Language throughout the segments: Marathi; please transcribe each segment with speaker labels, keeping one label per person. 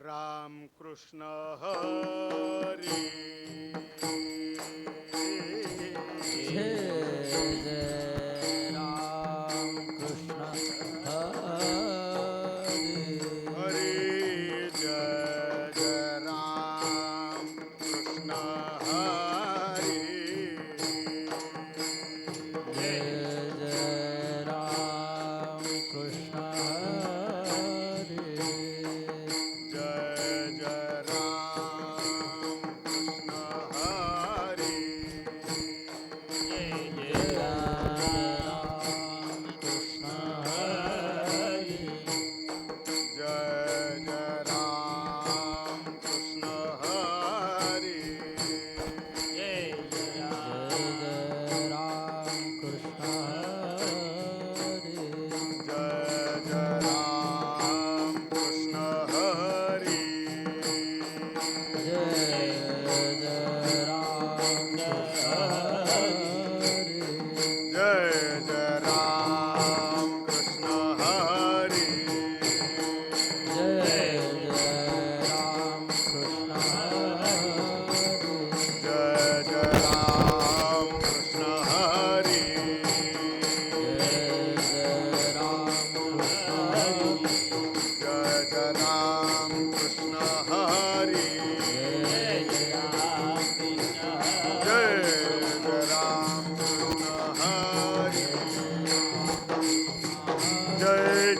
Speaker 1: राम कृष्ण हरी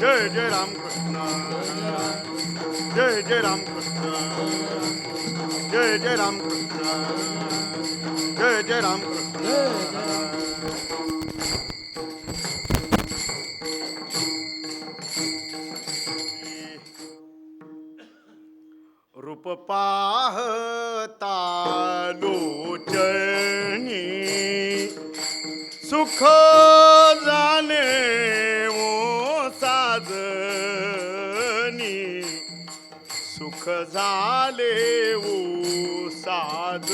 Speaker 1: जय जय रामकृष्ण।
Speaker 2: जय जय रामकृष्ण।
Speaker 1: जय जय रामकृष्ण।
Speaker 2: जय जय
Speaker 1: रामकृष्ण। रूप पाहता लो आले ओ साद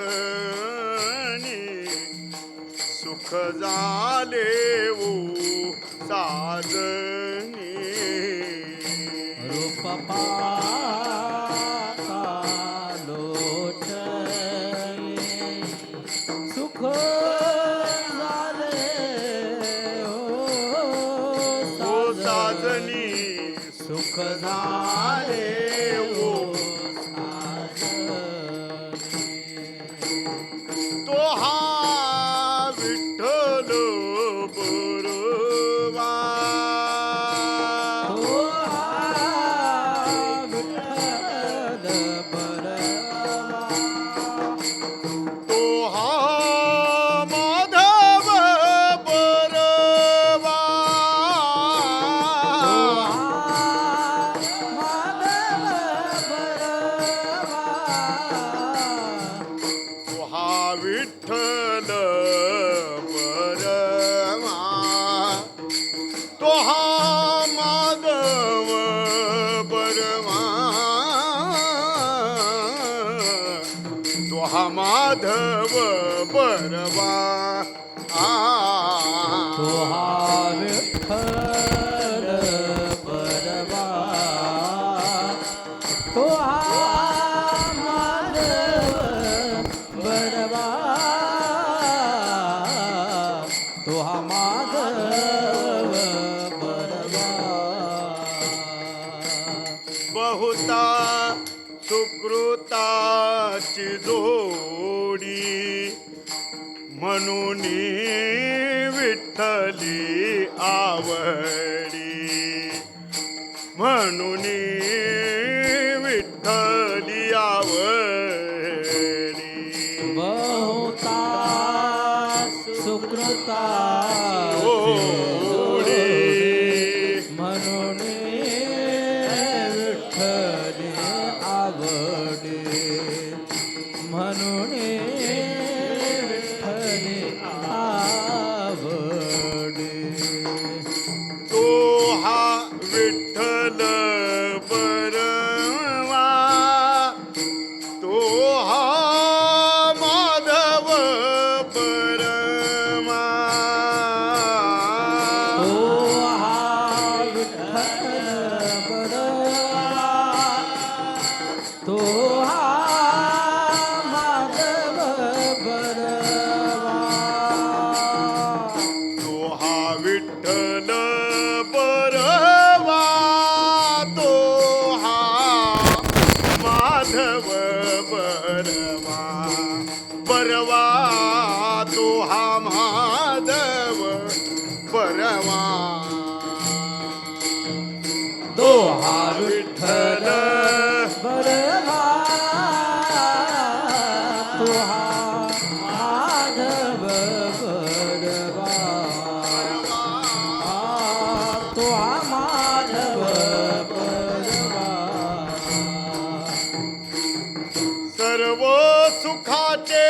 Speaker 1: साजनी
Speaker 2: सुख झाले ओ साजनी.
Speaker 1: रूप बनवा तुहार फर बनवा तुहार बनवा तुहा माधव बहुता सुकृताची जोडी. म्हणून विठ्ठली आवडी. म्हणून विठ्ठली आवडी.
Speaker 2: बहुता सुकृता म्हणून परवा
Speaker 1: तो हा Madhav
Speaker 2: okay.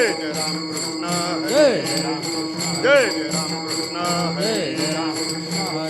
Speaker 2: Jai Ram Krishna Hare Jai
Speaker 1: Ram Krishna Hare Ram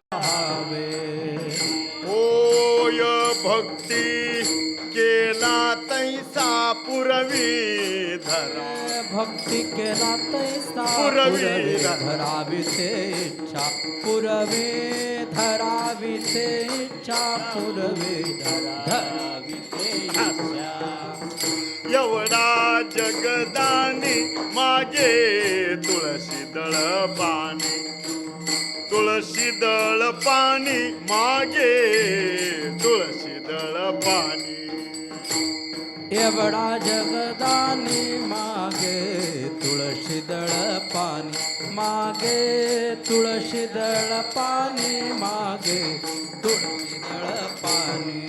Speaker 1: Purvi धरा।
Speaker 2: भक्ती केला तैसा।
Speaker 1: पुरवी
Speaker 2: पुरवे
Speaker 1: धरा.
Speaker 2: धरावी ते इच्छा। पुरवे धरावी ते इच्छा। पुरवे धरावी ते इच्छा।
Speaker 1: एवढा जगदानी मागे तुळशी दळ पाणी। तुळशी दळ पाणी मागे तुळशी दळ पाणी।
Speaker 2: एवढा जगदानी मागे तुळशीदळ पाणी मागे तुळशीदळ पाणी मागे तुळशीदळ पाणी.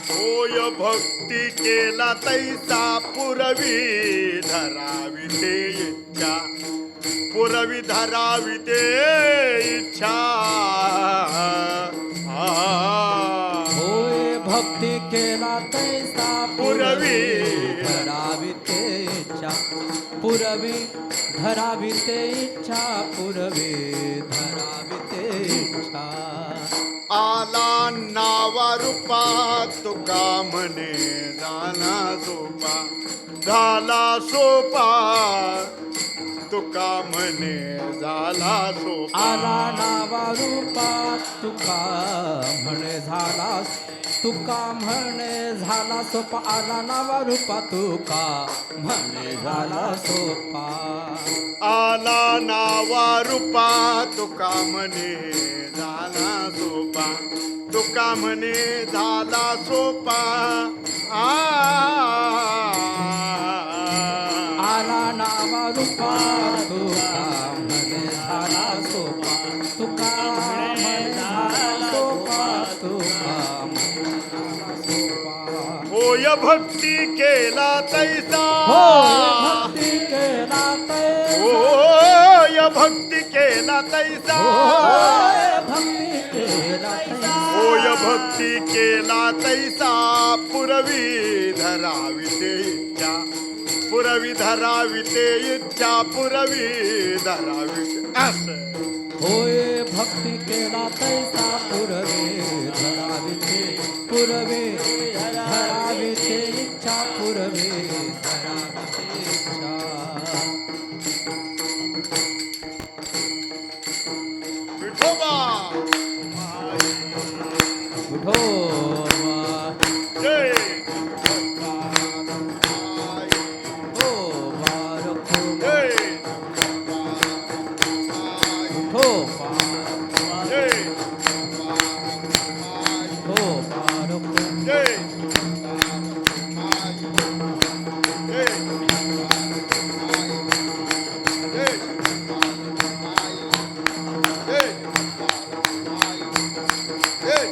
Speaker 1: होय भक्ती केला तैसा पुरवी धरावी ते इच्छा. पुरवी धरावी ते इच्छा. आ.
Speaker 2: भक्ती केला तैसा
Speaker 1: पुरवी.
Speaker 2: धरावी ते इच्छा. पुरवी धरावी ते इच्छा. पुरवी धरावी ते इच्छा.
Speaker 1: आला नावा रूपा तुका म्हणे जाना सोपा. झाला सोपा तुका म्हणे झाला सोपा.
Speaker 2: आला नावा रूपा तुका म्हणे झाला तुका म्हणे झाला सोपा. आला नावा रूपा तुका म्हणे झाला सोपा.
Speaker 1: आला नावा रूपा तुका म्हणे झाला सोपा. तुका म्हणे झाला सोपा. आ.
Speaker 2: आला नावा रूपा तुका
Speaker 1: भक्ती केला तैसा.
Speaker 2: हो भक्ती केला तैसा.
Speaker 1: होय भक्ती केला तैसा.
Speaker 2: होय भक्ती केला तैसा.
Speaker 1: होय भक्ती केला तैसा. पुरवी धरावी ते पुरवी धरावी ते इच्छा पुरवी धरावी. ते- असं.
Speaker 2: होय भक्ती केला तैसा पुरवे धरावी ते पुरवे धरावी ते इच्छा पुरवे धरावी ते. इच्छा